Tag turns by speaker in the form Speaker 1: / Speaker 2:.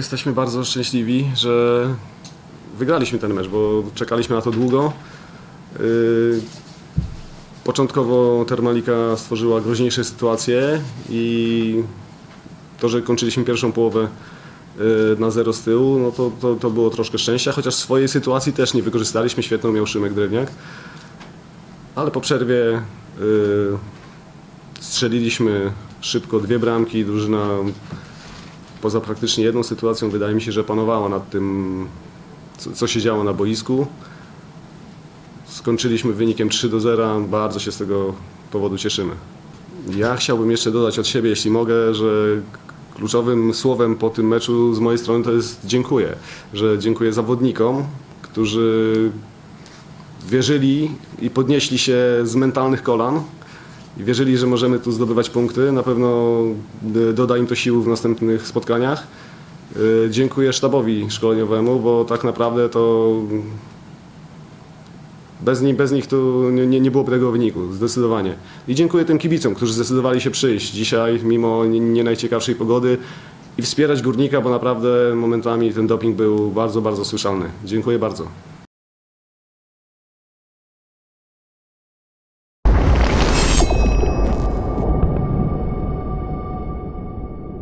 Speaker 1: jesteśmy bardzo szczęśliwi, że wygraliśmy ten mecz, bo czekaliśmy na to długo. Yy, Początkowo Termalika stworzyła groźniejsze sytuacje i to, że kończyliśmy pierwszą połowę yy, na zero z tyłu, no to, to, to było troszkę szczęścia, chociaż swojej sytuacji też nie wykorzystaliśmy. Świetną miał Szymek Drewniak. Ale po przerwie yy, strzeliliśmy szybko dwie bramki. Drużyna poza praktycznie jedną sytuacją wydaje mi się, że panowała nad tym, co, co się działo na boisku. Skończyliśmy wynikiem 3 do 0. Bardzo się z tego powodu cieszymy. Ja chciałbym jeszcze dodać od siebie, jeśli mogę, że kluczowym słowem po tym meczu z mojej strony to jest dziękuję. Że dziękuję zawodnikom, którzy wierzyli i podnieśli się z mentalnych kolan i wierzyli, że możemy tu zdobywać punkty. Na pewno y, doda im to sił w następnych spotkaniach. Y, Dziękuję sztabowi szkoleniowemu, bo tak naprawdę to bez, ni- bez nich tu nie, nie- byłoby tego wyniku, zdecydowanie. I dziękuję tym kibicom, którzy zdecydowali się przyjść dzisiaj, mimo nie najciekawszej pogody i wspierać górnika, bo naprawdę momentami ten doping był bardzo, bardzo słyszalny. Dziękuję bardzo.